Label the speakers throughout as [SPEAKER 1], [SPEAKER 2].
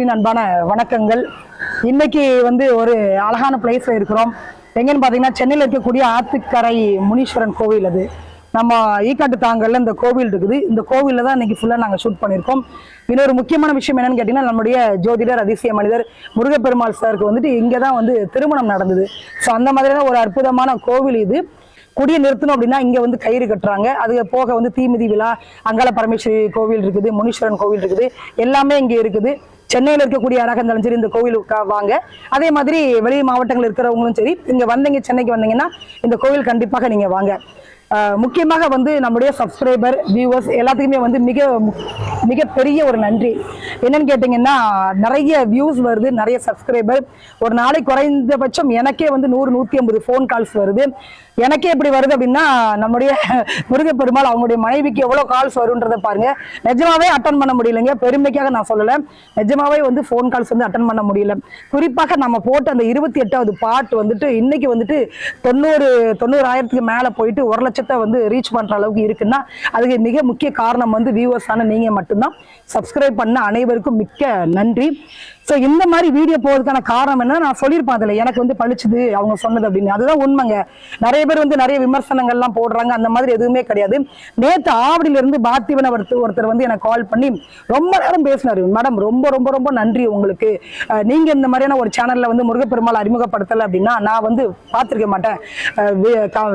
[SPEAKER 1] எல்லாருக்கும் அன்பான வணக்கங்கள். இன்னைக்கு வந்து ஒரு அழகான பிளேஸ்ல இருக்கிறோம். எங்கன்னு பாத்தீங்கன்னா சென்னையில் இருக்கக்கூடிய ஆத்துக்கரை முனீஸ்வரன் கோவில் அது. நம்ம ஈக்காட்டு தாங்கல்ல இந்த கோவில் இருக்குது. இந்த கோவில்ல தான் இன்னைக்கு ஃபுல்லா நாங்க ஷூட் பண்ணியிருக்கோம். இன்னொரு முக்கியமான விஷயம் என்னன்னு கேட்டீங்கன்னா நம்முடைய ஜோதிடர் அதிசய மனிதர் முருகப்பெருமாள் சாருக்கு வந்துட்டு இங்கே தான் வந்து திருமணம் நடந்தது. ஸோ அந்த மாதிரியான ஒரு அற்புதமான கோவில் இது. குடியை நிறுத்தணும் அப்படின்னா இங்க வந்து கயிறு கட்டுறாங்க. அது போக வந்து தீமிதி விழா அங்காள பரமேஸ்வரி கோவில் இருக்குது முனீஸ்வரன் கோவில் இருக்குது எல்லாமே இங்க இருக்குது. சென்னையில் இருக்கக்கூடிய யாராக இருந்தாலும் சரி இந்த கோவிலுக்கு வாங்க. அதே மாதிரி வெளி மாவட்டங்கள் இருக்கிறவங்களும் சரி இங்க வந்தீங்க சென்னைக்கு வந்தீங்கன்னா இந்த கோவில் கண்டிப்பாக நீங்க வாங்க. முக்கியமாக வந்து நம்முடைய சப்ஸ்கிரைபர் வியூவர்ஸ் எல்லாத்துக்குமே வந்து மிக மிகப்பெரிய ஒரு நன்றி. என்னன்னு கேட்டிங்கன்னா நிறைய வியூஸ் வருது நிறைய சப்ஸ்கிரைபர் ஒரு நாளைக்கு குறைந்தபட்சம் எனக்கே வந்து நூறு நூற்றி ஐம்பது ஃபோன் கால்ஸ் வருது. எனக்கே இப்படி வருது அப்படின்னா நம்முடைய முருகப்பெருமாள் அவங்களுடைய மனைவிக்கு எவ்வளோ கால்ஸ் வருன்றதை பாருங்க. நிஜமாவே அட்டன் பண்ண முடியலைங்க. பெருமைக்காக நான் சொல்லலை. நிஜமாவே வந்து ஃபோன் கால்ஸ் வந்து அட்டன் பண்ண முடியல. குறிப்பாக நம்ம போட்ட அந்த இருபத்தி எட்டாவது பாட்டு வந்துட்டு இன்னைக்கு வந்துட்டு தொண்ணூறு தொண்ணூறாயிரத்துக்கு மேலே போயிட்டு ஒரு லட்சத்தை வந்து ரீச் பண்ற அளவுக்கு இருக்குன்னா அதுக்கு மிக முக்கிய காரணம் வந்து வியூவர்ஸான நீங்க மட்டும்தான். சப்ஸ்கிரைப் பண்ண அனைவருக்கும் மிக்க நன்றி. ஸோ இந்த மாதிரி வீடியோ போகிறதுக்கான காரணம் என்ன நான் சொல்லியிருப்பேன் அதில். எனக்கு வந்து பழிச்சுது அவங்க சொன்னது அப்படின்னு. அதுதான் உண்மைங்க. நிறைய பேர் வந்து நிறைய விமர்சனங்கள்லாம் போடுறாங்க. அந்த மாதிரி எதுவுமே கிடையாது. நேற்று ஆவடியிலிருந்து பார்த்திபன் ஒருத்தர் ஒருத்தர் வந்து எனக்கு கால் பண்ணி ரொம்ப நேரம் பேசினார். மேடம் ரொம்ப ரொம்ப ரொம்ப நன்றி உங்களுக்கு. நீங்கள் நீங்க இந்த மாதிரியான ஒரு சேனல்ல வந்து முருகப்பெருமாள் அறிமுகப்படுத்தலை அப்படின்னா நான் வந்து பார்த்திருக்க மாட்டேன்.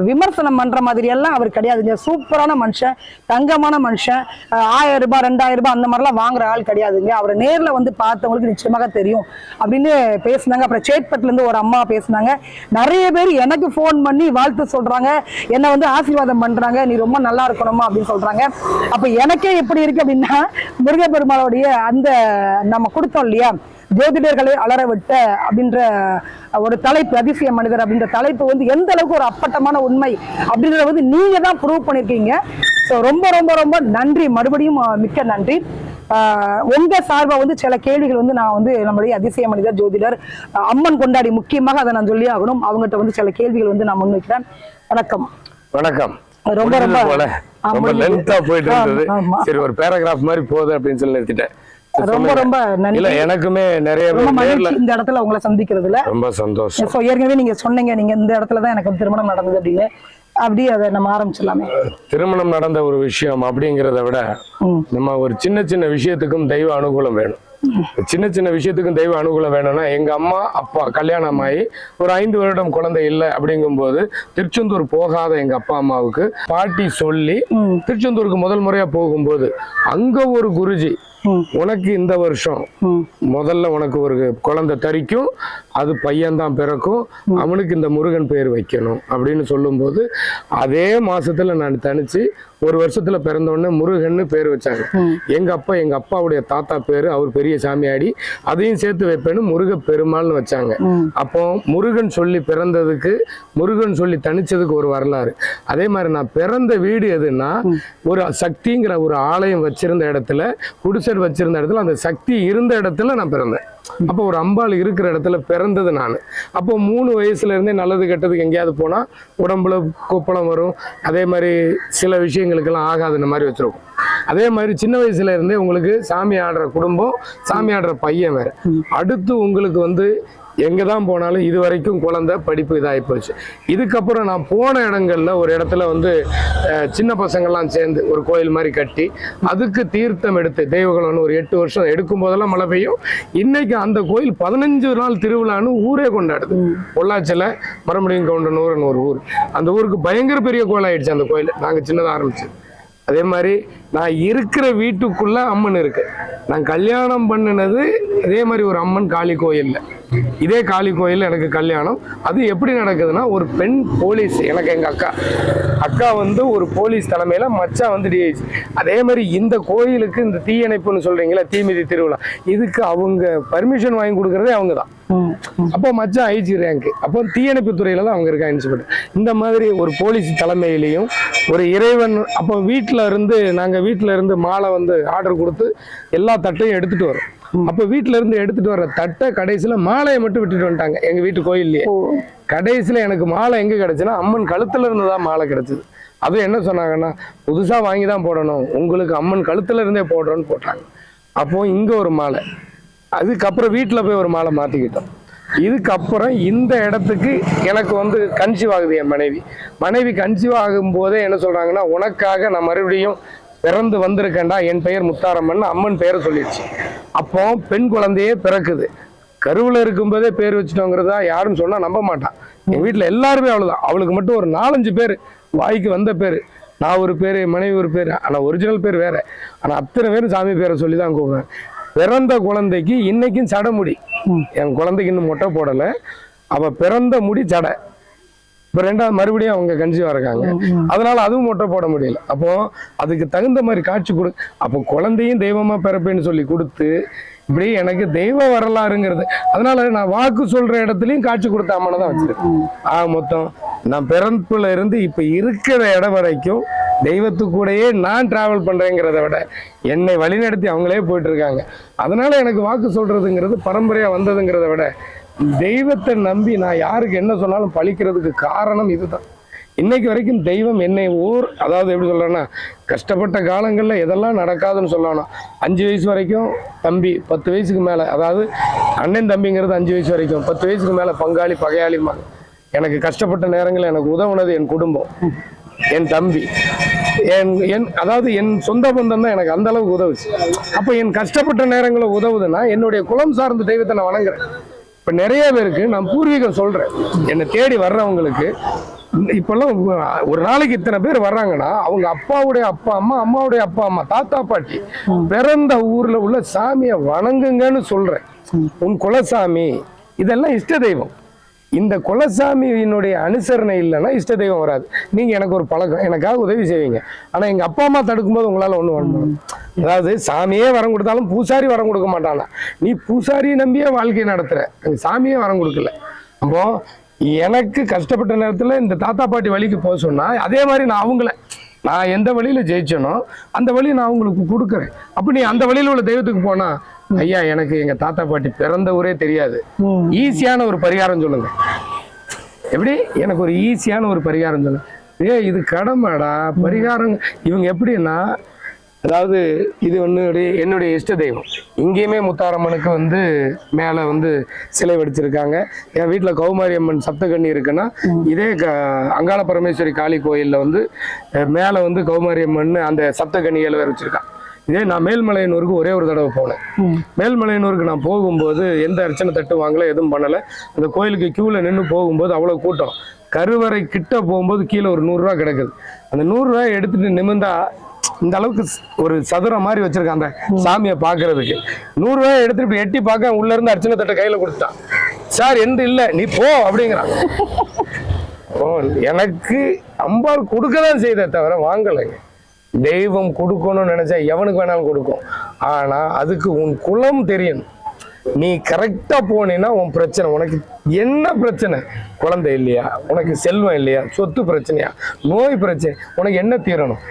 [SPEAKER 1] விமர்சனம் பண்ற மாதிரியெல்லாம் அவர் கிடையாதுங்க. சூப்பரான மனுஷன் தங்கமான மனுஷன். ஆயிரம் ரூபாய் ரெண்டாயிரம் ரூபாய் அந்த மாதிரிலாம் வாங்குற ஆள் கிடையாதுங்க. அவரை நேர்ல வந்து பார்த்தவங்களுக்கு நிச்சயமாக தெரியும் அப்படின்னு பேசினாங்க. அப்புறம் சேட்பட்லேருந்து ஒரு அம்மா பேசுனாங்க. நிறைய பேர் எனக்கு ஃபோன் பண்ணி வாழ்த்து சொல்றாங்க. என்னை வந்து ஆசீர்வாதம் பண்றாங்க. நீ ரொம்ப நல்லா இருக்கணுமா அப்படின்னு சொல்கிறாங்க அப்போ எனக்கே எப்படி இருக்கு அப்படின்னா முருகப்பெருமாளுடைய அந்த நம்ம கொடுத்தோம் இல்லையா? ஜோதிடர்களை அலற விட்ட அப்படின்ற ஒரு தலைப்பு அதிசய மனிதர் அப்படின்ற தலைப்பு வந்து எந்த அளவுக்கு ஒரு அப்பட்டமான உண்மை அப்படின்றத வந்து நீங்க தான் ப்ரூவ் பண்ணிருக்கீங்க ஸோ ரொம்ப ரொம்ப ரொம்ப நன்றி. மறுபடியும் மிக்க நன்றி. உங்க சார்பா வந்து சில கேள்விகள் வந்து நான் வந்து நம்முடைய அதிசய மனிதர் ஜோதிடர் அம்மன் கொண்டாடி முக்கியமாக அதை நான் சொல்லி ஆகணும். அவங்ககிட்ட வந்து சில கேள்விகள் வந்து நான் முன்வைக்கிறேன். வணக்கம்.
[SPEAKER 2] வணக்கம்.
[SPEAKER 1] ரொம்ப ரொம்ப
[SPEAKER 2] ரொம்ப. லென்த்தா போயிட்டு இருந்தது. சரி ஒரு பேராகிராஃப் மாதிரி போகுது அப்படின்னு சொல்லி நிறுத்திட்டேன்.
[SPEAKER 1] ரொம்ப. ரொம்ப நன்றி.
[SPEAKER 2] எனக்குமே நிறைய
[SPEAKER 1] இந்த இடத்துல உங்களை சந்திக்கிறதுல.
[SPEAKER 2] ரொம்ப சந்தோஷம்.
[SPEAKER 1] ஏற்கனவே நீங்க சொன்னீங்க நீங்க இந்த இடத்துல தான் எனக்கு திருமணம் நடந்தது அப்படின்னு. அப்படியே அதை நம்ம ஆரம்பிச்சிடலாமே
[SPEAKER 2] திருமணம் நடந்த ஒரு விஷயம் அப்படிங்கிறத விட. நம்ம ஒரு சின்ன சின்ன விஷயத்துக்கும் தெய்வ அனுகூலம் வேணும் சின்ன சின்ன விஷயத்துக்கும் தெய்வ அனுகூலம் வேணும்னா எங்க அம்மா அப்பா கல்யாணம் ஆகி ஒரு ஐந்து வருடம் குழந்தை இல்லை அப்படிங்கும்போது திருச்செந்தூர் போகாத எங்க அப்பா அம்மாவுக்கு பாட்டி சொல்லி திருச்செந்தூருக்கு முதல் முறையா போகும்போது அங்க ஒரு குருஜி. உனக்கு இந்த வருஷம். முதல்ல உனக்கு ஒரு குழந்தை தரிக்கும் அது பையன்தான் பிறக்கும் அவனுக்கு இந்த முருகன் பேர் வைக்கணும் அப்படின்னு சொல்லும்போது அதே மாசத்துல நான் தனிச்சு ஒரு வருஷத்துல பிறந்த உடனே முருகன்னு பேர் வச்சாங்க. எங்க அப்பா எங்க அப்பாவுடைய தாத்தா பேரு அவர் பெரிய சாமியாடி அதையும் சேர்த்து வைப்பேன்னு முருக பெருமாள்னு வச்சாங்க அப்போ முருகன் சொல்லி பிறந்ததுக்கு முருகன் சொல்லி தனிச்சதுக்கு ஒரு வரலாறு. அதே மாதிரி நான் பிறந்த வீடு எதுன்னா ஒரு சக்திங்கிற ஒரு ஆலயம் வச்சிருந்த இடத்துல குடிசர் வச்சிருந்த இடத்துல அந்த சக்தி இருந்த இடத்துல நான் பிறந்தேன். அப்போ ஒரு அம்பாள் இருக்கிற இடத்துல பிறந்தது நான். அப்போ மூணு வயசுல இருந்தே நல்லது கெட்டதுக்கு எங்கேயாவது போனா உடம்புல கொப்பளம் வரும். அதே மாதிரி சில விஷயங்களுக்கெல்லாம் ஆகாதுன்ற மாதிரி வச்சிருக்கோம். அதே மாதிரி சின்ன வயசுல இருந்தே உங்களுக்கு சாமி ஆடுற குடும்பம் சாமி ஆடுற பையன் வேற. அடுத்து உங்களுக்கு வந்து எங்க தான் போனாலும் இது வரைக்கும் குழந்தை படிப்பு இதாகி போச்சு. இதுக்கப்புறம் நான் போன இடங்கள்ல ஒரு இடத்துல வந்து சின்ன பசங்கள்லாம் சேர்ந்து ஒரு கோயில் மாதிரி கட்டி அதுக்கு தீர்த்தம் எடுத்து தெய்வகுலம்னு ஒரு எட்டு வருஷம் எடுக்கும் போதெல்லாம் மழை பெய்யும். இன்னைக்கு அந்த கோயில் பதினஞ்சு நாள் திருவிழான்னு ஊரே கொண்டாடுது. பொள்ளாச்சியில் மறுபடியும் கவுண்டனூர்னு ஒரு ஊர். அந்த ஊருக்கு பயங்கர பெரிய கோயில் ஆயிடுச்சு அந்த கோயில். நாங்க சின்னதாக ஆரம்பிச்சு அதே மாதிரி நான் இருக்கிற வீட்டுக்குள்ள அம்மன் இருக்கு. நான் கல்யாணம் பண்ணினது அதே மாதிரி ஒரு அம்மன் காளி கோயில்ல. இதே காளி கோயில் எனக்கு கல்யாணம். அது எப்படி நடக்குதுன்னா ஒரு பெண் போலீஸ் எனக்கு எங்க அக்கா. அக்கா வந்து ஒரு போலீஸ் தலைமையில மச்சா வந்து டிஐஜி அதே மாதிரி இந்த கோயிலுக்கு இந்த தீயணைப்புன்னு சொல்றீங்களா தீமிதி திருவிழா. இதுக்கு அவங்க பர்மிஷன் வாங்கி கொடுக்கறதே அவங்க தான் அப்போ மச்சான் ஐஜி ரேங்க் அப்போ தீயணைப்பு துறையில தான் அவங்க இருக்காங்க இன்ஸ்பெக்டர் இந்த மாதிரி ஒரு போலீஸ் தலைமையிலையும் ஒரு இறைவன் அப்போ வீட்டில் இருந்து நாங்க வீட்டில் இருந்து மாலை வந்து ஆர்டர் கொடுத்து எல்லா தட்டையும் எடுத்துட்டு வரோம். அப்போ வீட்டில் இருந்து எடுத்துட்டு வர தட்டை கடைசியில் மாலையை மட்டும் விட்டுட்டு வந்துட்டாங்க எங்க வீட்டு கோயில்லயே. கடைசியில் எனக்கு மாலை எங்கே கிடைச்சுன்னா அம்மன் கழுத்துல இருந்து தான் மாலை கிடைச்சது. அது என்ன சொன்னாங்கன்னா புதுசா வாங்கி தான் போடணும். உங்களுக்கு அம்மன் கழுத்துல இருந்தே போடுறோன்னு போட்டாங்க. அப்போ இங்க ஒரு மாலை. அதுக்கப்புறம் வீட்டுல போய் ஒரு மாலை மாத்திக்கிட்டோம். இதுக்கப்புறம் இந்த இடத்துக்கு எனக்கு வந்து கன்சீவ் ஆகுது என் மனைவி. மனைவி கன்சீவ் ஆகும் போதே என்ன சொல்றாங்கன்னா உனக்காக நான் மறுபடியும் பிறந்து வந்திருக்கேன்டா என் பெயர் முத்தாரம்மன் அம்மன் பெயரை சொல்லிடுச்சு. அப்போ பெண் குழந்தையே பிறக்குது. கருவில் இருக்கும்போதே பேர் வச்சுட்டோங்கிறதா யாரும் சொன்னால் நம்ப மாட்டான். எங்கள் வீட்டில் எல்லாருமே அவ்வளோதான் அவளுக்கு மட்டும் ஒரு நாலஞ்சு பேர் வாய்க்கு வந்த பேர். நான் ஒரு பேர் மனைவி ஒரு பேர். ஆனால் ஒரிஜினல் பேர் வேறு. ஆனால் அத்தனை பேரும் சாமி பேரை சொல்லி தான் கூப்பிடுவேன். பிறந்த குழந்தைக்கு இன்னைக்கும் சடமுடி என் குழந்தைக்கு இன்னும் மொட்டை போடல. அவ பிறந்த முடி ஜடை இப்ப ரெண்டாவது மறுபடியும் அவங்க கன்சீவா இருக்காங்க. அதனால அதுவும் மொட்டை போட முடியல. அப்போ அதுக்கு தகுந்த மாதிரி காட்சி கொடு. அப்போ குழந்தையும் தெய்வமா பிறப்பேன்னு சொல்லி கொடுத்து இப்படி எனக்கு தெய்வ வரலாறுங்கிறது. அதனால நான் வாக்கு சொல்ற இடத்துலயும் காட்சி கொடுத்த அம்மனை தான் வச்சிருக்கேன். ஆக மொத்தம் நான் பிறப்புல இருந்து இப்ப இருக்கிற இடம் வரைக்கும் தெய்வத்துக்கூடையே நான் டிராவல் பண்ணுறேங்கிறத விட என்னை வழிநடத்தி அவங்களே போயிட்டுருக்காங்க. அதனால் எனக்கு வாக்கு சொல்கிறதுங்கிறது பரம்பரையாக வந்ததுங்கிறத விட தெய்வத்தை நம்பி நான் யாருக்கு என்ன சொன்னாலும் பழிக்கிறதுக்கு காரணம் இதுதான். இன்னைக்கு வரைக்கும் தெய்வம் என்னை ஊர் அதாவது எப்படி சொல்கிறேன்னா கஷ்டப்பட்ட காலங்களில் எதெல்லாம் நடக்காதுன்னு சொல்லணும் அஞ்சு வயசு வரைக்கும் தம்பி பத்து வயசுக்கு மேலே அதாவது அண்ணன் தம்பிங்கிறது அஞ்சு வயசு வரைக்கும் பத்து வயசுக்கு மேலே பங்காளி பகையாளிமாங்க எனக்கு கஷ்டப்பட்ட நேரங்களில் எனக்கு உதவுனது என் குடும்பம். என் தம்பி. என் என் அதாவது என் சொந்த பந்தம் தான் எனக்கு அந்த அளவுக்கு உதவுச்சு. அப்போ என் கஷ்டப்பட்ட நேரங்களில் உதவுதுன்னா என்னுடைய குலம் சார்ந்த தெய்வத்தை நான் வணங்குறேன். இப்போ நிறைய பேருக்கு நான் பூர்வீகம் சொல்கிறேன் என்னை தேடி வர்றவங்களுக்கு இப்பெல்லாம் ஒரு நாளைக்கு இத்தனை பேர் வர்றாங்கன்னா அவங்க அப்பாவுடைய அப்பா அம்மா அம்மாவுடைய அப்பா அம்மா தாத்தா பாட்டி பிறந்த ஊர்ல உள்ள சாமியை வணங்குங்கன்னு சொல்றேன். உன் குலசாமி இதெல்லாம் இஷ்ட தெய்வம். இந்த குலசாமியினுடைய அனுசரணை இல்லைன்னா இஷ்ட தெய்வம் வராது. நீங்கள் எனக்கு ஒரு பழக்கம் எனக்காக உதவி செய்வீங்க. ஆனால் எங்கள் அப்பா அம்மா தடுக்கும்போது உங்களால் ஒன்றும் வரணும் அதாவது சாமியே வரம் கொடுத்தாலும் பூசாரி வரம் கொடுக்க மாட்டானா? நீ பூசாரியை நம்பியே வாழ்க்கையை நடத்துகிற அங்க சாமியே வரம் கொடுக்கல. அப்போ எனக்கு கஷ்டப்பட்ட நேரத்தில் இந்த தாத்தா பாட்டி வழிக்கு போக சொன்னால் அதே மாதிரி நான் அவங்கள நான் எந்த வழியில் ஜெயிச்சனோ அந்த வழி நான் அவங்களுக்கு கொடுக்குறேன். அப்போ நீ அந்த வழியில் உள்ள தெய்வத்துக்கு போனால் ஐயா எனக்கு எங்க தாத்தா பாட்டி பிறந்த ஊரே தெரியாது. ஈஸியான ஒரு பரிகாரம் சொல்லுங்க. எப்படி? எனக்கு ஒரு ஈஸியான ஒரு பரிகாரம் சொல்லுங்க. ஏ இது கடமைடா. பரிகாரம் இவங்க எப்படின்னா அதாவது இது என்னுடைய என்னுடைய இஷ்ட தெய்வம். இங்கேயுமே முத்தாரம்மனுக்கு வந்து மேலே வந்து சிலை வடிச்சிருக்காங்க. என் வீட்டில் கௌமாரி அம்மன் சப்தகண்ணி இருக்குன்னா இதே க அங்காள பரமேஸ்வரி காளி கோயிலில் வந்து மேலே வந்து கௌமாரி அம்மன் அந்த சப்தகண்ணிகளை வச்சிருக்கான் இதே நான் மேல்மலையனூருக்கு ஒரே ஒரு தடவை போனேன். மேல்மலையனூருக்கு நான் போகும்போது எந்த அர்ச்சனை தட்டு வாங்கல எதுவும் பண்ணல. அந்த கோயிலுக்கு கியூல நின்று போகும்போது அவ்வளவு கூட்டம். கருவறை கிட்ட போகும்போது கீழே ஒரு நூறுரூவா கிடக்குது. அந்த நூறுரூவா எடுத்துட்டு நிமிந்தா இந்த அளவுக்கு ஒரு சதுரம் மாதிரி வச்சிருக்கான் அந்த சாமியை பார்க்கிறதுக்கு. நூறுரூவாயை எடுத்துட்டு இப்படி எட்டி பார்க்க உள்ள இருந்து அர்ச்சனை தட்டை கையில கொடுத்தான் சார் எந்த இல்ல நீ போ அப்படிங்கிறான். எனக்கு அம்பாள் கொடுக்க தான் செய்தே தவிர வாங்கலைங்க. தெய்வம் கொடுக்கணும்னு நினைச்சா எவனுக்கு வேணாலும் கொடுக்கும். ஆனா அதுக்கு உன் குலம் தெரியணும் நீ கரெக்டா போனீன்னா உன் பிரச்சனை. உனக்கு என்ன பிரச்சனை? குழந்தை இல்லையா? உனக்கு செல்வம் இல்லையா? சொத்து பிரச்சனையா? நோய் பிரச்சனை. உனக்கு என்ன தீரணும்?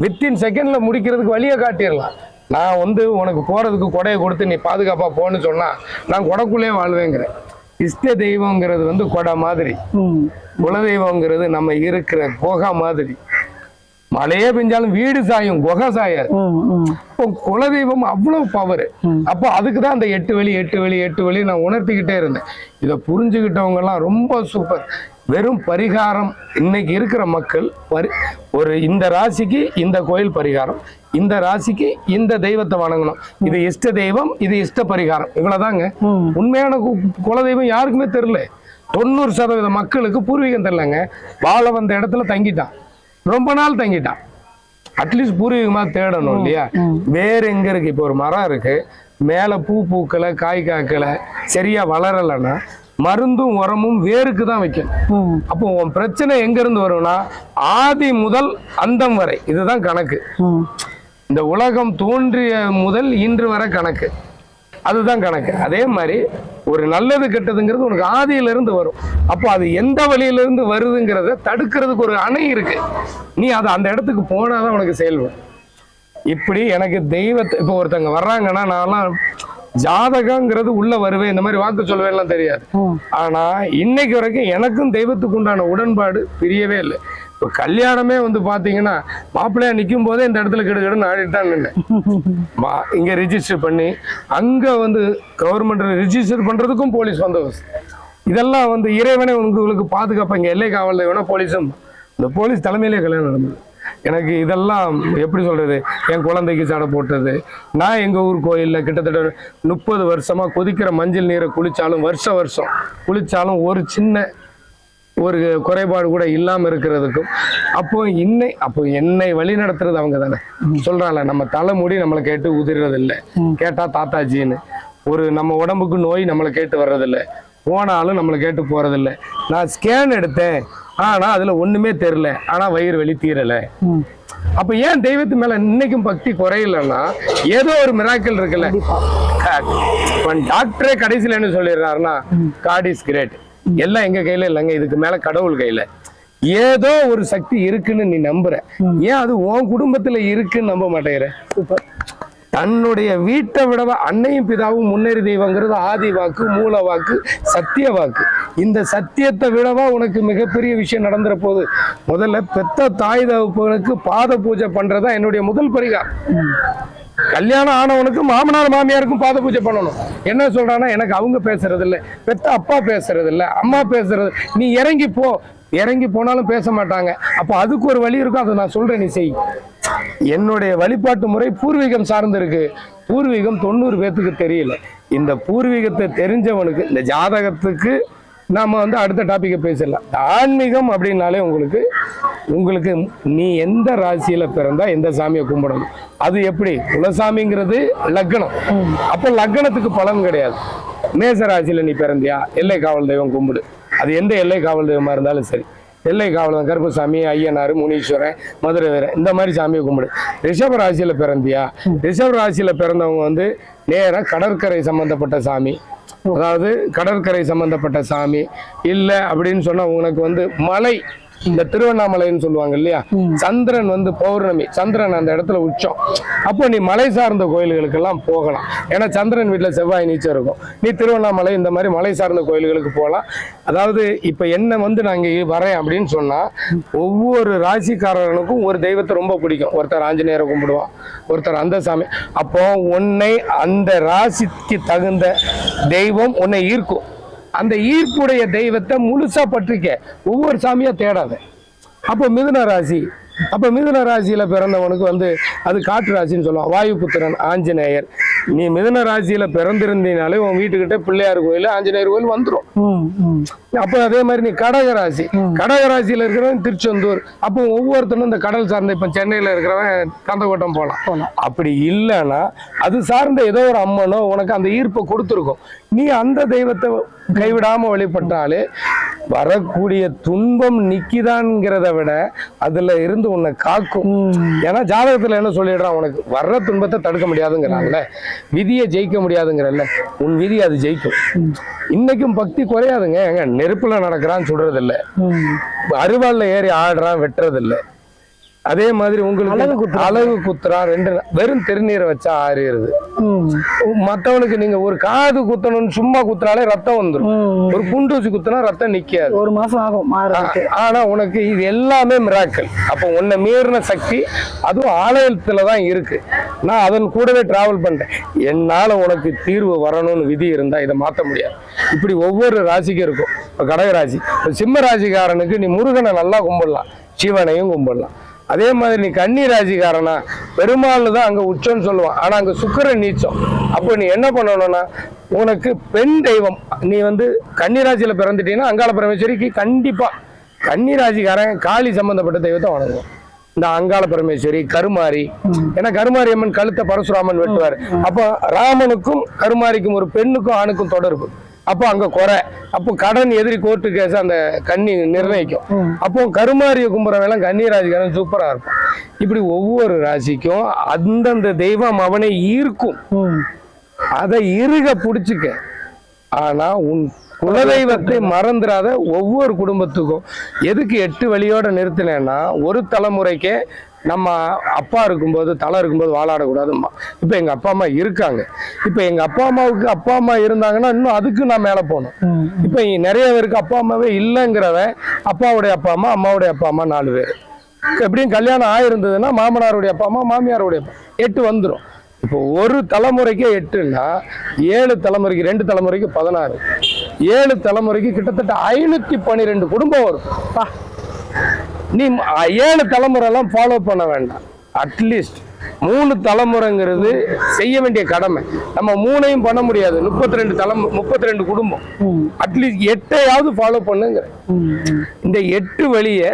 [SPEAKER 2] வித்தின் செகண்ட்ல முடிக்கிறதுக்கு வழியை காட்டிடலாம். நான் வந்து உனக்கு போறதுக்கு கொடையை கொடுத்து நீ பாதுகாப்பா போன்னு சொன்னா நான் கொடைக்குள்ளே வாழ்வேங்கிறேன். இஷ்ட தெய்வங்கிறது வந்து கொடை மாதிரி. குலதெய்வங்கிறது நம்ம இருக்கிற குகை மாதிரி. மழையே பெஞ்சாலும் வீடு சாயும் குகை சாயாது. இப்போ குலதெய்வம் அவ்வளவு பவர் அப்போ அதுக்கு தான் அந்த எட்டு வழி எட்டு வழி எட்டு வழி நான் உணர்த்திக்கிட்டே இருந்தேன். இதை புரிஞ்சுக்கிட்டவங்க எல்லாம் ரொம்ப சூப்பர் வெறும் பரிகாரம் இன்னைக்கு இருக்கிற மக்கள் பரி ஒரு இந்த ராசிக்கு இந்த கோயில் பரிகாரம் இந்த ராசிக்கு இந்த தெய்வத்தை வணங்கணும். இது இஷ்ட தெய்வம் இது இஷ்ட பரிகாரம். இவ்வளவுதாங்க. உண்மையான குலதெய்வம் யாருக்குமே தெரியல. தொண்ணூறு சதவீத மக்களுக்கு பூர்வீகம் தெரியலங்க. வாழ வந்த இடத்துல தங்கிட்டான். ரொம்ப நாள் தங்கிட்டான். அட்லீஸ்ட் பூர்வீகமா தேடணும் இல்லையா? வேற எங்க இருக்கு? இப்போ ஒரு மரம் இருக்கு. மேல பூ பூக்கல காய் காய்க்கல சரியா வளரலைன்னா மருந்தும் உரமும் வேருக்கு தான் வைக்கணும். அப்போ உன் பிரச்சனை எங்க இருந்து வரும்னா ஆதி முதல் அந்தம் வரை. இதுதான் கணக்கு. இந்த உலகம் தோன்றிய முதல் இன்று வரை கணக்கு. அதுதான் கணக்கு. அதே மாதிரி ஒரு நல்லது கெட்டதுங்கிறது உனக்கு ஆதியிலிருந்து வரும். அப்போ அது எந்த வழியிலிருந்து வருதுங்கிறத தடுக்கிறதுக்கு ஒரு அணை இருக்கு. நீ அதை அந்த இடத்துக்கு போனாதான் உனக்கு செயல்படும். இப்படி எனக்கு தெய்வத்தை இப்போ ஒருத்தங்க வர்றாங்கன்னா நான்லாம் ஜாதகங்கிறது உள்ள வருவேன் இந்த மாதிரி வாக்கு சொல்வேன்லாம் தெரியாது. ஆனா இன்னைக்கு வரைக்கும் எனக்கும் தெய்வத்துக்கு உண்டான உடன்பாடு பிரியவே இல்லை. இப்போ கல்யாணமே வந்து பாத்தீங்கன்னா மாப்பிள்ளையா நிற்கும் போதே இந்த இடத்துல கிடுகிடுன்னு ஆடிட்டு தான் நின்னேன். மா- இங்க ரிஜிஸ்டர் பண்ணி அங்க வந்து கவர்மெண்ட் ரிஜிஸ்டர் பண்றதுக்கும் போலீஸ் வந்தோபஸ்து இதெல்லாம் வந்து இறைவனே உங்களுக்கு பாதுகாப்பு இங்க எல்லை காவல் தெய்வம்னா போலீஸும் இந்த போலீஸ் தலைமையிலே கல்யாணம் நடந்தது. எனக்கு இதெல்லாம் எப்படி சொல்றது? என் குழந்தைக்கு சடை போட்டது. நான் எங்க ஊர் கோயில்ல கிட்டத்தட்ட முப்பது வருஷமா கொதிக்கிற மஞ்சள் நீரை குளிச்சாலும் வருஷ வருஷம் குளிச்சாலும் ஒரு சின்ன ஒரு குறைபாடு கூட இல்லாம இருக்கிறதுக்கும் அப்போ இன்னை அப்போ என்னை வழி நடத்துறது அவங்க தானே. சொல்றாங்கல்ல நம்ம தலைமுடி நம்மளை கேட்டு உதிர்றது இல்ல கேட்டா தாத்தாஜின்னு. ஒரு நம்ம உடம்புக்கு நோய் நம்மளை கேட்டு வர்றதில்ல. போனாலும் நம்மளை கேட்டு போறதில்ல. நான் ஸ்கேன் எடுத்தேன். ஆனா அதுல ஒண்ணுமே தெரியல. ஆனா வயிறு வலி தீரல. அப்ப ஏன் தெய்வத்து மேல இன்னைக்கும் பக்தி குறையலன்னா ஏதோ ஒரு மிராக்கிள் இருக்குல்ல. டாக்டரே கடைசியில என்ன சொல்லிடுறாருன்னா காட் இஸ் கிரேட் எல்லாம் எங்க கையில இல்லைங்க இதுக்கு மேல கடவுள் கையில. ஏதோ ஒரு சக்தி இருக்குன்னு நீ நம்புற. ஏன் அது உன் குடும்பத்துல இருக்குன்னு நம்ப மாட்டேங்கிற?
[SPEAKER 1] சூப்பர்.
[SPEAKER 2] தன்னுடைய வீட்டை விடவா அன்னையும் பிதாவும் முன்னேறி தெய்வங்கிறது ஆதி வாக்கு மூல வாக்கு சத்திய வாக்கு. இந்த சத்தியத்தை விடவா உனக்கு மிகப்பெரிய விஷயம் நடந்துற போது முதல்ல பெத்த தாய் தகப்பனுக்கு பாத பூஜை பண்றதா என்னுடைய முதல் பரிகாரம். கல்யாணம் ஆனவனுக்கு மாமனார் மாமியாருக்கும் பாத பூஜை பண்ணணும். என்ன சொல்றான்னா எனக்கு அவங்க பேசுறது இல்லை பெத்த அப்பா பேசுறது இல்லை அம்மா பேசுறது நீ இறங்கி போ இறங்கி போனாலும் பேச மாட்டாங்க. அப்போ அதுக்கு ஒரு வழி இருக்கும் அதை நான் சொல்றேன் நீ செய். என்னுடைய வழிபாட்டு முறை பூர்வீகம் சார்ந்து இருக்கு பூர்வீகம் தொண்ணூறு பேத்துக்கு தெரியல. இந்த பூர்வீகத்தை தெரிஞ்சவனுக்கு இந்த ஜாதகத்துக்கு நாம வந்து அடுத்த டாப்பிக்கை பேசிடலாம். ஆன்மீகம் அப்படின்னாலே உங்களுக்கு உங்களுக்கு நீ எந்த ராசியில பிறந்தா எந்த சாமியை கும்பிடணும்? அது எப்படி? குலசாமிங்கிறது லக்னம். அப்போ லக்னத்துக்கு பலன் கிடையாது. மேச ராசியில நீ பிறந்தியா? எல்லை காவல் தெய்வம் கும்பிடு. அது எந்த எல்லை காவல் தெய்வமாக இருந்தாலும் சரி. எல்லை காவலன் கருப்பசாமி ஐயனார் முனீஸ்வரன் மதுரை வீரன் இந்த மாதிரி சாமியை கும்பிடு. ரிஷப ராசியில் பிறந்தியா? ரிஷப ராசியில் பிறந்தவங்க வந்து நேராக கடற்கரை சம்மந்தப்பட்ட சாமி. அதாவது கடற்கரை சம்மந்தப்பட்ட சாமி. இல்லை அப்படின்னு சொன்னால் உனக்கு வந்து மலை இந்த திருவண்ணாமலைன்னு சொல்லுவாங்க இல்லையா? சந்திரன் வந்து பௌர்ணமி. சந்திரன் அந்த இடத்துல உச்சம். அப்போ நீ மலை சார்ந்த கோயில்களுக்கெல்லாம் போகலாம். ஏன்னா சந்திரன் வீட்டுல செவ்வாய் நீச்சம் இருக்கும். நீ திருவண்ணாமலை இந்த மாதிரி மலை சார்ந்த கோயில்களுக்கு போகலாம். அதாவது இப்ப என்ன வந்து நான் இங்க வரேன் அப்படின்னு சொன்னா ஒவ்வொரு ராசிக்காரனுக்கும் ஒரு தெய்வத்தை ரொம்ப பிடிக்கும். ஒருத்தர் ஆஞ்சநேயரை கும்பிடுவான் ஒருத்தர் அந்த சாமி அப்போ உன்னை அந்த ராசிக்கு தகுந்த தெய்வம் உன்னை ஈர்க்கும். அந்த ஈர்ப்புடைய தெய்வத்தை முழுசா பற்றிக்க ஒவ்வொரு சாமியா தேடாத. அப்போ மிதுன ராசி அப்ப மிதுன ராசியில பிறந்தவனுக்கு வந்து அது காற்று ராசின்னு சொல்லுவான் வாயுபுத்திரன் ஆஞ்சநேயர். நீ மிதுன ராசியில பிறந்திருந்தீனாலே உன் வீட்டுக்கிட்ட பிள்ளையார் கோயில் ஆஞ்சநேயர் கோயில் வந்துடும் அப்ப அதே மாதிரி நீ கடக ராசி கடக ராசியில இருக்கிறவன் திருச்செந்தூர். அப்போ ஒவ்வொருத்தனும் இந்த கடல் சார்ந்த இப்ப சென்னையில இருக்கிறவன் கந்தகோட்டம் போலாம்.
[SPEAKER 1] போலாம்.
[SPEAKER 2] அப்படி இல்லைன்னா அது சார்ந்த ஏதோ ஒரு அம்மனோ உனக்கு அந்த ஈர்ப்பை கொடுத்துருக்கும். நீ அந்த தெய்வத்தை கைவிடாம வழிபட்டாலே வரக்கூடிய துன்பம் நிக்கிதான்ங்கிறத விட அதுல இருந்து உன்னை காக்கும். ஏன்னா ஜாதகத்துல என்ன சொல்லிடுறான்? உனக்கு வர்ற துன்பத்தை தடுக்க முடியாதுங்கிறான்ல. விதியை ஜெயிக்க முடியாதுங்கிறல்ல. உன் விதி அது ஜெயிக்கும். இன்னைக்கும் பக்தி குறையாதுங்க. ஏங்க நெருப்புல நடக்கிறான்னு சொல்றது இல்ல அருவாள்ல ஏறி ஆடுறான் வெட்டுறது இல்ல அதே மாதிரி உங்களுக்கு. அழகு குத்துறான் ரெண்டு வெறும் திருநீரை வச்சா ஆறிடுது. மத்தவனுக்கு நீங்க ஒரு காது குத்தணும்னு சும்மா குத்துனாலே ரத்தம் வந்துடும். ஒரு குண்டு வச்சு குத்துனா ரத்தம் நிக்காது.
[SPEAKER 1] ஒரு மாசம் ஆகும்
[SPEAKER 2] ஆனா உனக்கு இது எல்லாமே மிராக்கள் அப்போ உன்னை மீறின சக்தி அதுவும் ஆலயத்துல தான் இருக்கு. நான் அதன் கூடவே டிராவல் பண்றேன். என்னால உனக்கு தீர்வு வரணும்னு விதி இருந்தா இதை மாத்த முடியாது. இப்படி ஒவ்வொரு ராசிக்கும் இருக்கும். இப்போ கடக ராசி இப்போ சிம்ம ராசிக்காரனுக்கு நீ முருகனை நல்லா கும்பிடலாம். சிவனையும் கும்பிடலாம். அதே மாதிரி நீ கன்னி ராசிக்காரனா பெருமாள் தான் அங்கே உச்சம்னு சொல்லுவான். ஆனால் அங்கே சுக்கிரன் நீச்சம். அப்போ நீ என்ன பண்ணணும்னா உனக்கு பெண் தெய்வம். நீ வந்து கன்னிராசியில் பிறந்துட்டீங்கன்னா அங்காள பரமேஸ்வரிக்கு கன்னி கன்னிராசிக்காரன் காளி சம்பந்தப்பட்ட தெய்வத்தை வணங்குவோம் இந்த அங்காள பரமேஸ்வரி கருமாரி. ஏன்னா கருமாரி அம்மன் கழுத்தை பரசுராமன் வெட்டுவார். அப்போ ராமனுக்கும் கருமாரிக்கும் ஒரு பெண்ணுக்கும் ஆணுக்கும் தொடர்பு. அப்போ அங்க குறை. அப்போ கடன் எதிரி கோர்ட்டு கேஸ் அந்த கன்னி நிர்ணயிக்கும். அப்போ கருமாரியை கும்புறவெல்லாம் கன்னி ராசிக்காரன் சூப்பரா இருக்கும் இப்படி ஒவ்வொரு ராசிக்கும் அந்தந்த தெய்வம் அவனை ஈர்க்கும். அதை இறுக பிடிச்சுக்க. ஆனா உன் குலதெய்வத்தை மறந்துடாத ஒவ்வொரு குடும்பத்துக்கும் எதுக்கு எட்டு வழியோட நிறுத்தினேன்னா ஒரு தலைமுறைக்கே நம்ம அப்பா இருக்கும்போது தலை இருக்கும்போது வாழாடக்கூடாதும்மா. இப்போ எங்க அப்பா அம்மா இருக்காங்க. இப்போ எங்க அப்பா அம்மாவுக்கு அப்பா அம்மா இருந்தாங்கன்னா இன்னும் அதுக்கு நான் மேலே போகணும். இப்போ நிறைய பேருக்கு அப்பா அம்மாவே இல்லைங்கிறவன் அப்பாவுடைய அப்பா அம்மா அம்மாவுடைய அப்பா அம்மா நாலு பேர். எப்படியும் கல்யாணம் ஆயிருந்ததுன்னா மாமனாருடைய அப்பா அம்மா மாமியாருடைய எட்டு வந்துடும் இப்போ ஒரு தலைமுறைக்கே எட்டுன்னா ஏழு தலைமுறைக்கு ரெண்டு தலைமுறைக்கு பதினாறு. ஏழு தலைமுறைக்கு கிட்டத்தட்ட ஐநூத்தி பன்னிரெண்டு குடும்பம் வரும். நீ ஏழு தலைமுறை எல்லாம் ஃபாலோ பண்ண வேண்டாம். அட்லீஸ்ட் மூணு தலைமுறைங்கிறது செய்ய வேண்டிய கடமை. நம்ம மூணையும் பண்ண முடியாது. முப்பத்தி ரெண்டு தலைமு முப்பத்தி ரெண்டு குடும்பம் அட்லீஸ்ட் எட்டையாவது ஃபாலோ பண்ணுங்க
[SPEAKER 1] ம், ம்,
[SPEAKER 2] இந்த எட்டு வழிய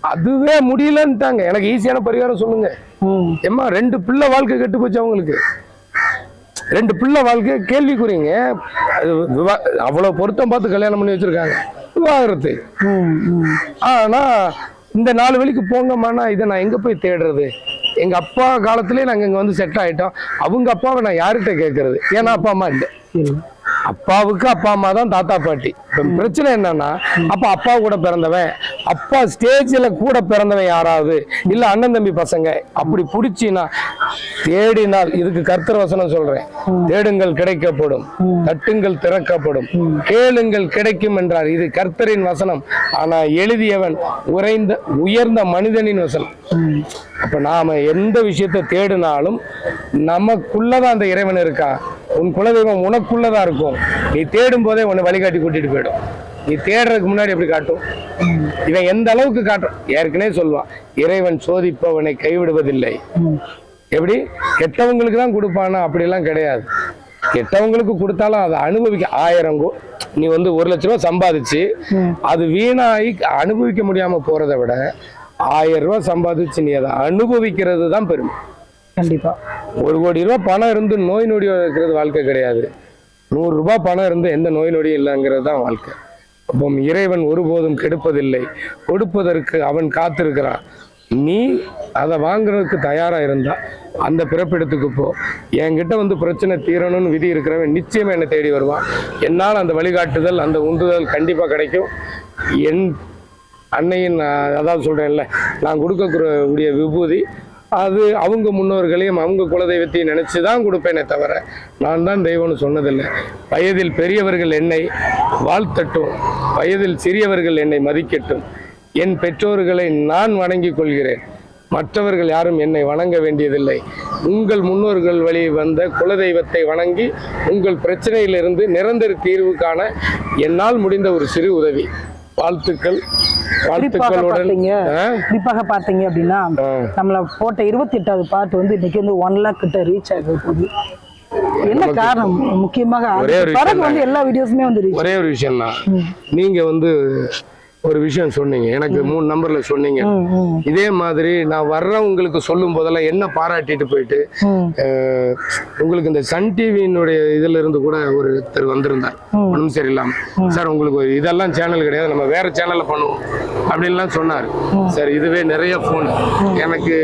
[SPEAKER 2] அதுவே முடியலன்ட்டாங்க. எனக்கு ஈஸியான பரிகாரம் சொல்லுங்க.
[SPEAKER 1] ம்.
[SPEAKER 2] ஏம்மா ரெண்டு பிள்ளை வாழ்க்கை கெட்டு போச்சு அவங்களுக்கு ரெண்டு பிள்ளை வாழ்க்கை கேள்விக்குறீங்க. அவ்வளவு பொருத்தம் பார்த்து கல்யாணம் பண்ணி வச்சிருக்காங்க. விவாகரத்து. ஆனா இந்த நாலு வழிக்கு போங்கம்மாண்ணா இதை நான் எங்கே போய் தேடுறது? எங்கள் அப்பா காலத்துலேயே நாங்கள் இங்கே வந்து செட் ஆகிட்டோம் அவங்க அப்பாவை நான் யார்கிட்ட கேட்கறது? ஏன்னா அப்பா அம்மா இல்லை. அப்பாவுக்கு அப்பா அம்மா தான் தாத்தா பாட்டி. பிரச்சனை என்னன்னா அப்ப அப்பா கூட பிறந்தவன். அப்பா ஸ்டேஜ்ல கூட பிறந்தவன் யாராவது? இல்ல அண்ணன் தம்பி பசங்க. அப்படி பிடிச்சின்னா தேடினால் இதுக்கு கர்த்தர் வசனம் சொல்றேன். தேடுங்கள் கிடைக்கப்படும் தட்டுங்கள் திறக்கப்படும் கேளுங்கள் கிடைக்கும் என்றார். இது கர்த்தரின் வசனம். ஆனா எழுதியவன் உறைந்த உயர்ந்த மனிதனின் வசனம். அப்ப நாம எந்த விஷயத்தை தேடினாலும் நமக்குள்ளதான் அந்த இறைவன் இருக்கான் உன் குலதெய்வம் உனக்குள்ளதான் இருக்கும். நீ தேடும் போதே உன்னை வழிகாட்டி கூட்டிட்டு போயிடும். நீ தேடுறதுக்கு முன்னாடி எப்படி காட்டும்? இவன் எந்த அளவுக்கு காட்டும்? ஏற்கனவே சொல்லுவான் இறைவன் சோதிப்பவனை கைவிடுவதில்லை. எப்படி? கெட்டவங்களுக்கு தான் கொடுப்பானா? அப்படிலாம் கிடையாது. கெட்டவங்களுக்கு கொடுத்தாலும் அதை அனுபவிக்க ஆயிரம் நீ வந்து ஒரு லட்ச ரூபா சம்பாதிச்சு அது வீணாகி அனுபவிக்க முடியாம போறதை விட ஆயிரம் ரூபாய் சம்பாதிச்சு நீ அதை அனுபவிக்கிறது தான் பெருமை.
[SPEAKER 1] கண்டிப்பா.
[SPEAKER 2] ஒரு கோடி ரூபாய் பணம் இருந்து நோய் நொடியோட இருக்கிறது வாழ்க்கை கிடையாது. நூறு ரூபாய் பணம் இருந்து எந்த நோய் நொடியும் இல்லைங்கிறது தான் வாழ்க்கை. அப்போ இறைவன் ஒருபோதும் கெடுப்பதில்லை. கொடுப்பதற்கு அவன் காத்திருக்கிறான். நீ அதை வாங்குறதுக்கு தயாராக இருந்தா அந்த பிறப்பிடத்துக்கு போ. என்கிட்ட வந்து பிரச்சனை தீரணும்னு விதி இருக்கிறவன் நிச்சயமா என்னை தேடி வருவான். என்னால் அந்த வழிகாட்டுதல் அந்த உந்துதல் கண்டிப்பாக கிடைக்கும். என் அன்னையின் அதாவது சொல்கிறேன்ல நான் கொடுக்கக்கூடிய விபூதி அது அவங்க முன்னோர்களையும் அவங்க குலதெய்வத்தையும் நினச்சி தான் கொடுப்பேனே தவிர நான் தான் தெய்வம்னு சொன்னதில்லை. வயதில் பெரியவர்கள் என்னை வாழ்த்தட்டும் வயதில் சிறியவர்கள் என்னை மதிக்கட்டும். என் பெற்றோர்களை நான் வணங்கிக் கொள்கிறேன். மற்றவர்கள் யாரும் என்னை வணங்க வேண்டியதில்லை. உங்கள் முன்னோர்கள் வழி வந்த குலதெய்வத்தை வணங்கி உங்கள் பிரச்சனையிலிருந்து நிரந்தர தீர்வு காண என்னால் முடிந்த ஒரு சிறு உதவி. வாழ்த்துக்கள். வாழ்த்துக்களுடன்?
[SPEAKER 1] குறிப்பாக பார்த்தீங்க அப்படின்னா. நம்மள போட்ட இருபத்தி எட்டாவது பாட்டு வந்து இன்னைக்கு வந்து ஒன் லேக் கிட்ட ரீச் ஆக போகுது. என்ன காரணம்? முக்கியமாக
[SPEAKER 2] ஒரே ஒரு விஷயம்
[SPEAKER 1] வந்து எல்லா வீடியோஸுமே வந்து ரீச்
[SPEAKER 2] ஒரே ஒரு விஷயம் தான் நீங்க வந்து ஒரு விஷயம் சொன்னீங்க. எனக்கு மூணு நம்பர்ல சொன்னீங்க. இதே மாதிரி நான் வர்றவங்களுக்கு சொல்லும் போதெல்லாம் என்ன பாராட்டிட்டு போயிட்டு உங்களுக்கு இந்த சன் டிவியினுடைய இதுல இருந்து கூட ஒருத்தர் வந்திருந்தார். ஒன்றும் சரியில்லாம. சார் உங்களுக்கு ஒரு இதெல்லாம் சேனல் கிடையாது. நம்ம வேற சேனல்ல பண்ணுவோம். அப்படின்லாம் சொன்னார். சார் இதுவே நிறைய ஃபோன் எனக்கு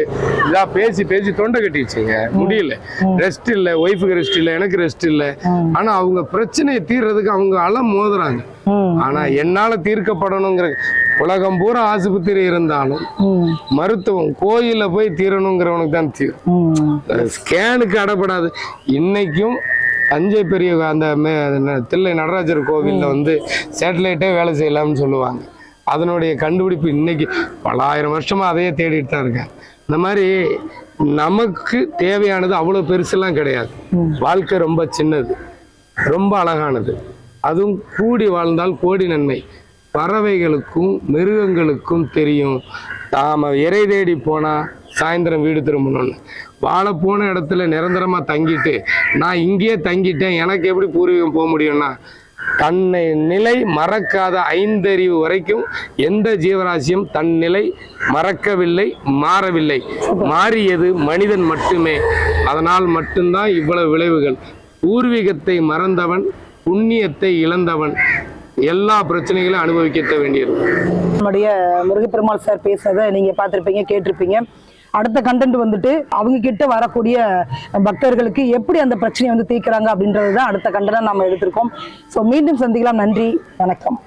[SPEAKER 2] இதா பேசி பேசி தொண்டை கட்டிடுச்சுங்க முடியல. ரெஸ்ட் இல்ல ஒய்ஃபுக்கு ரெஸ்ட் இல்ல எனக்கு ரெஸ்ட் இல்ல. ஆனா அவங்க பிரச்சனையை தீர்றதுக்கு அவங்க அலம் மோதுறாங்க. ஆனா என்னால தீர்க்கப்படணுங்கிற உலகம் பூரா ஆஸ்பத்திரி இருந்தாலும் மருத்துவம் கோயில்ல போய் தீரணுங்கிறவனுக்கு தான் தீரும் ஸ்கேனுக்கு அடப்படாது. இன்னைக்கும் தஞ்சை பெரிய அந்த தில்லை நடராஜர் கோவில்ல வந்து சேட்டலைட்டே வேலை செய்யலாம்னு சொல்லுவாங்க. அதனுடைய கண்டுபிடிப்பு இன்னைக்கு பல ஆயிரம் வருஷமா அதையே தேடிட்டு தான் இருக்காங்க இந்த மாதிரி நமக்கு தேவையானது அவ்வளவு பெருசெல்லாம் கிடையாது. வாழ்க்கை ரொம்ப சின்னது ரொம்ப அழகானது. அதுவும் கூடி வாழ்ந்தால் கோடி நன்மை. பறவைகளுக்கும் மிருகங்களுக்கும் தெரியும். தாம இறை தேடி போனால் சாயந்தரம் வீடு திரும்பணும்னு. வாழ போன இடத்துல நிரந்தரமாக தங்கிட்டு நான் இங்கேயே தங்கிட்டேன் எனக்கு எப்படி பூர்வீகம் போக முடியும்னா தன்னை நிலை மறக்காத ஐந்தறிவு வரைக்கும் எந்த ஜீவராசியும் தன் நிலை மறக்கவில்லை மாறவில்லை. மாறியது மனிதன் மட்டுமே. அதனால் மட்டும்தான் இவ்வளவு விளைவுகள். பூர்வீகத்தை மறந்தவன் புண்ணியத்தை இழந்தவன் எல்லா பிரச்சனைகளையும் அனுபவிக்க வேண்டியது.
[SPEAKER 1] நம்முடைய முருகப்பெருமாள் சார் பேசுனதை நீங்க பார்த்துருப்பீங்க கேட்டிருப்பீங்க. அடுத்த கண்டென்ட் வந்துட்டு அவங்க கிட்ட வரக்கூடிய பக்தர்களுக்கு எப்படி அந்த பிரச்சனையை வந்து தீர்க்கறாங்க அப்படின்றது தான் அடுத்த கண்டனம் நம்ம எடுத்திருக்கோம். ஸோ மீண்டும் சந்திக்கலாம். நன்றி. வணக்கம்.